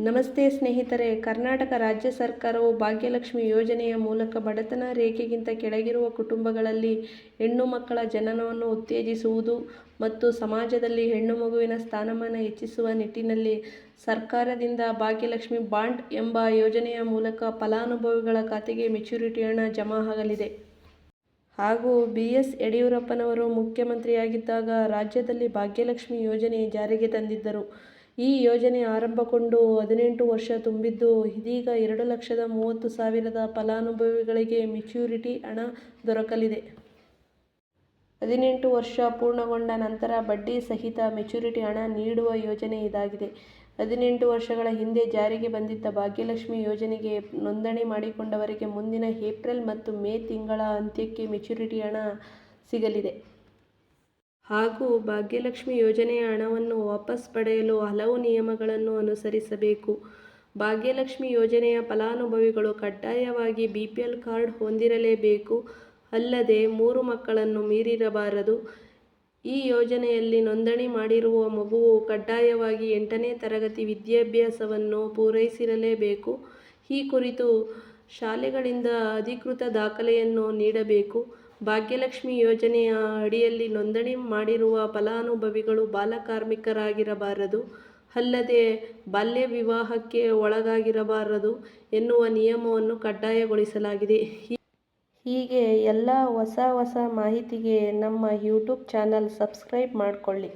ನಮಸ್ತೆ ಸ್ನೇಹಿತರೆ, ಕರ್ನಾಟಕ ರಾಜ್ಯ ಸರ್ಕಾರವು ಭಾಗ್ಯಲಕ್ಷ್ಮಿ ಯೋಜನೆಯ ಮೂಲಕ ಬಡತನ ರೇಖೆಗಿಂತ ಕೆಳಗಿರುವ ಕುಟುಂಬಗಳಲ್ಲಿ ಹೆಣ್ಣು ಮಕ್ಕಳ ಜನನವನ್ನು ಉತ್ತೇಜಿಸುವುದು ಮತ್ತು ಸಮಾಜದಲ್ಲಿ ಹೆಣ್ಣು ಮಗುವಿನ ಸ್ಥಾನಮಾನ ಹೆಚ್ಚಿಸುವ ನಿಟ್ಟಿನಲ್ಲಿ ಸರ್ಕಾರದಿಂದ ಭಾಗ್ಯಲಕ್ಷ್ಮಿ ಬಾಂಡ್ ಎಂಬ ಯೋಜನೆಯ ಮೂಲಕ ಫಲಾನುಭವಿಗಳ ಖಾತೆಗೆ ಮೆಚುರಿಟಿ ಹಣ ಜಮಾ ಆಗಲಿದೆ. ಹಾಗೂ ಬಿ. ಎಸ್. ಯಡಿಯೂರಪ್ಪನವರು ಮುಖ್ಯಮಂತ್ರಿಯಾಗಿದ್ದಾಗ ರಾಜ್ಯದಲ್ಲಿ ಭಾಗ್ಯಲಕ್ಷ್ಮಿ ಯೋಜನೆ ಜಾರಿಗೆ ತಂದಿದ್ದರು. ಈ ಯೋಜನೆ ಆರಂಭಗೊಂಡು ಹದಿನೆಂಟು ವರ್ಷ ತುಂಬಿದ್ದು, ಇದೀಗ ಎರಡು ಲಕ್ಷದ ಮೂವತ್ತು ಸಾವಿರದ ಫಲಾನುಭವಿಗಳಿಗೆ ಮೆಚ್ಯೂರಿಟಿ ಹಣ ದೊರಕಲಿದೆ. ಹದಿನೆಂಟು ವರ್ಷ ಪೂರ್ಣಗೊಂಡ ನಂತರ ಬಡ್ಡಿ ಸಹಿತ ಮೆಚುರಿಟಿ ಹಣ ನೀಡುವ ಯೋಜನೆ ಇದಾಗಿದೆ. ಹದಿನೆಂಟು ವರ್ಷಗಳ ಹಿಂದೆ ಜಾರಿಗೆ ಬಂದಿದ್ದ ಭಾಗ್ಯಲಕ್ಷ್ಮಿ ಯೋಜನೆಗೆ ನೋಂದಣಿ ಮಾಡಿಕೊಂಡವರಿಗೆ ಮುಂದಿನ ಏಪ್ರಿಲ್ ಮತ್ತು ಮೇ ತಿಂಗಳ ಅಂತ್ಯಕ್ಕೆ ಮೆಚುರಿಟಿ ಹಣ ಸಿಗಲಿದೆ. ಹಾಗೂ ಭಾಗ್ಯಲಕ್ಷ್ಮಿ ಯೋಜನೆಯ ಹಣವನ್ನು ವಾಪಸ್ ಪಡೆಯಲು ಹಲವು ನಿಯಮಗಳನ್ನು ಅನುಸರಿಸಬೇಕು. ಭಾಗ್ಯಲಕ್ಷ್ಮಿ ಯೋಜನೆಯ ಫಲಾನುಭವಿಗಳು ಕಡ್ಡಾಯವಾಗಿ ಬಿಪಿಎಲ್ ಕಾರ್ಡ್ ಹೊಂದಿರಲೇಬೇಕು. ಅಲ್ಲದೆ ಮೂರು ಮಕ್ಕಳನ್ನು ಮೀರಿರಬಾರದು. ಈ ಯೋಜನೆಯಲ್ಲಿ ನೋಂದಣಿ ಮಾಡಿರುವ ಮಗುವು ಕಡ್ಡಾಯವಾಗಿ ಎಂಟನೇ ತರಗತಿ ವಿದ್ಯಾಭ್ಯಾಸವನ್ನು ಪೂರೈಸಿರಲೇಬೇಕು. ಈ ಕುರಿತು ಶಾಲೆಗಳಿಂದ ಅಧಿಕೃತ ದಾಖಲೆಯನ್ನು ನೀಡಬೇಕು. ಭಾಗ್ಯಲಕ್ಷ್ಮಿ ಯೋಜನೆಯ ಅಡಿಯಲ್ಲಿ ನೋಂದಣಿ ಮಾಡಿರುವ ಫಲಾನುಭವಿಗಳು ಬಾಲಕಾರ್ಮಿಕರಾಗಿರಬಾರದು. ಅಲ್ಲದೆ ಬಾಲ್ಯ ವಿವಾಹಕ್ಕೆ ಒಳಗಾಗಿರಬಾರದು ಎನ್ನುವ ನಿಯಮವನ್ನು ಕಡ್ಡಾಯಗೊಳಿಸಲಾಗಿದೆ. ಹೀಗೆ ಎಲ್ಲ ಹೊಸ ಹೊಸ ಮಾಹಿತಿಗೆ ನಮ್ಮ ಯೂಟ್ಯೂಬ್ ಚಾನಲ್ ಸಬ್ಸ್ಕ್ರೈಬ್ ಮಾಡ್ಕೊಳ್ಳಿ.